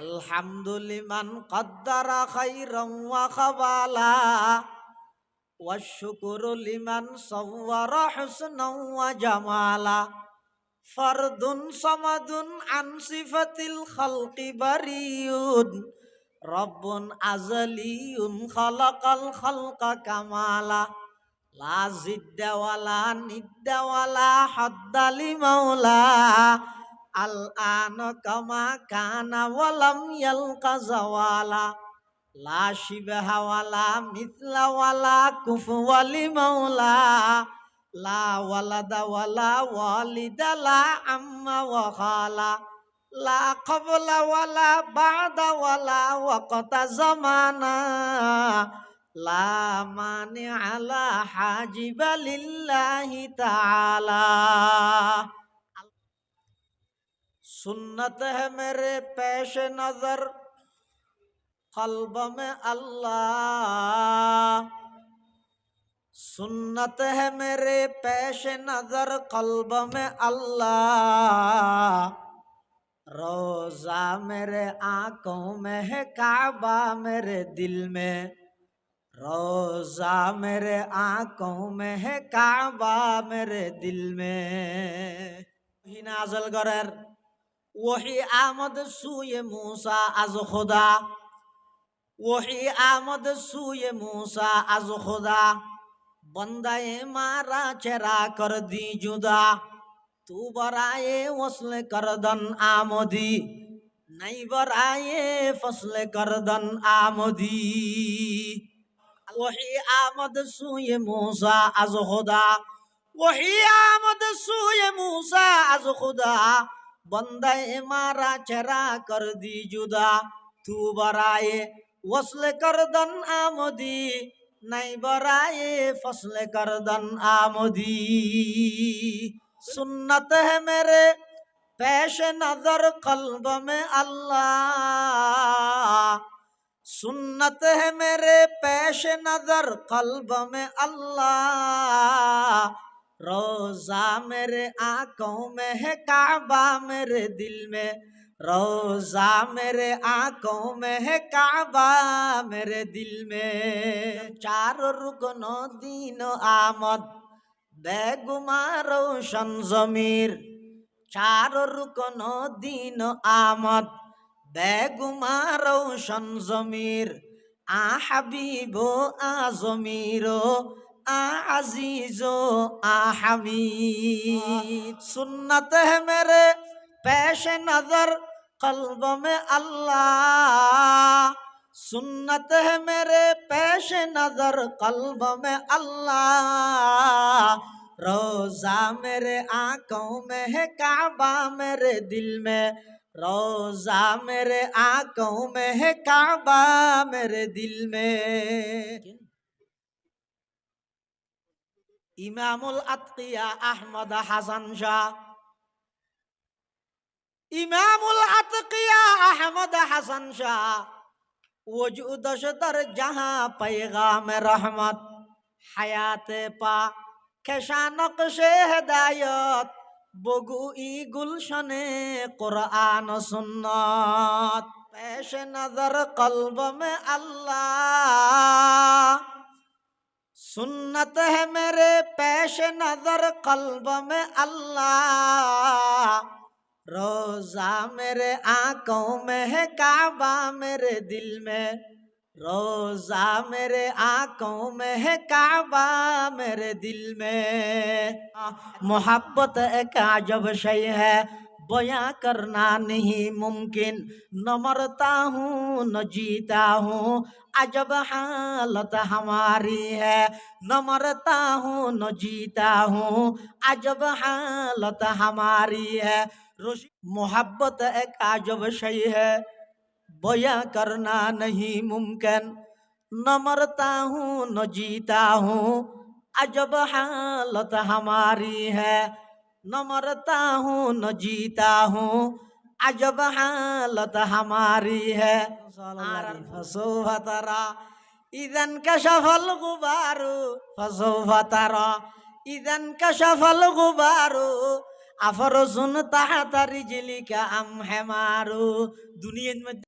আলহামদুলিমান কদ্দারা খাইরাম ওয়া খাবালা ওয়াশুকুরু লিমান সাওয়ারা হুসনাও ওয়া জামালা। ফারদুন সামাদুন আন সিফাতিল খালকি বারিউন, রব্বুন আজলিউন খালাকাল খালকা কামালা। লা জিদ্দাওয়ালা নিদ্দাওয়ালা হাদ্দালি الآن كما كان ولم يلق زوالا. لا شبه ولا مثل ولا كفو لمولا. لا ولد ولا والد لا عم وخالا. لا قبل ولا بعد ولا وقت زمانا. لا مانع لا حاجب لله تعالى सुन्नत है मेरे पेश नजर कल्ब में अल्लाह सुन्नत है मेरे पेश नजर कल्ब में अल्लाह रोजा मेरे आंखों में है काबा मेरे दिल में रोजा मेरे आंखों में है काबा मेरे दिल में ही नाजल وحی آمد سوی موسا از خدا. وحی آمد سوی موسا از خدا. بندہ مارا چرا کر دی جدا. تو برائے وصل کردن آمدی. نہیں برائے فصل کردن آمدی. وحی آمد سوی موسا از خدا. وحی آمد سوی موسا از خدا. खुदा बंदाए मारा चेरा कर दी जुदा तू बराए वसल करदन आमदी नहीं बराए फसल करदन आमदी सुन्नत है मेरे पेश नजर कल्ब में अल्लाह सुन्नत है मेरे पेश नजर कल्ब में अल्लाह रोजा मेरे आंखों में है काबा मेरे दिल में रोजा मेरे आंखों में है काबा मेरे दिल में चार रुकनो दीनो आमद बेगुमा रोशन जमीर चार रुकनो दीनो आमद बेगुमा रोशन जमीर आ हबीबो आ जमीरो आ अजीजो आ हमीद सुन्नत है मेरे पेश नजर कल्ब में अल्लाह सुन्नत है मेरे पेश नजर कल्ब में अल्लाह रोजा मेरे आंखों में है काबा मेरे दिल में रोजा मेरे आंखों में है काबा मेरे दिल में ইমামুল আতকিয়া আহমদ হাসান শাহ। ইমামুল আতকিয়া আহমদ হাসান শাহ। ওজুদশতর জাহা পৈগাম রহমত। হায়াতে পা খেসা নকশে হেদায়ত। বগু ই গুলশনে কোরআন সুন্নত। পেশ নজর কলব আল্লাহ। سنت ہے میرے پیش نظر قلب میں اللہ۔ روزہ میرے آنکھوں میں ہے، کعبہ میرے دل میں۔ روزہ میرے آنکھوں میں ہے، کعبہ میرے دل میں۔ محبت ایک عجب شئی ہے۔ बयां करना नहीं मुमकिन न मरता हूँ न जीता हूँ अजब हालत हमारी है न मरता हूँ न जीता हूँ अजब हालत हमारी है मोहब्बत एक अजब शय है बयां करना नहीं मुमकिन न मरता हूँ न जीता हूँ अजब हालत हमारी है নমরতা হু নজিতা হু আজব হালত হামারি হসৌভতরা ইদন কফল গুবারু ফসৌভতর ইদন কফল গুবারু আফর সুন তাহাতারি জিলিকা আম হেমারু দুনিয়ার মধ্যে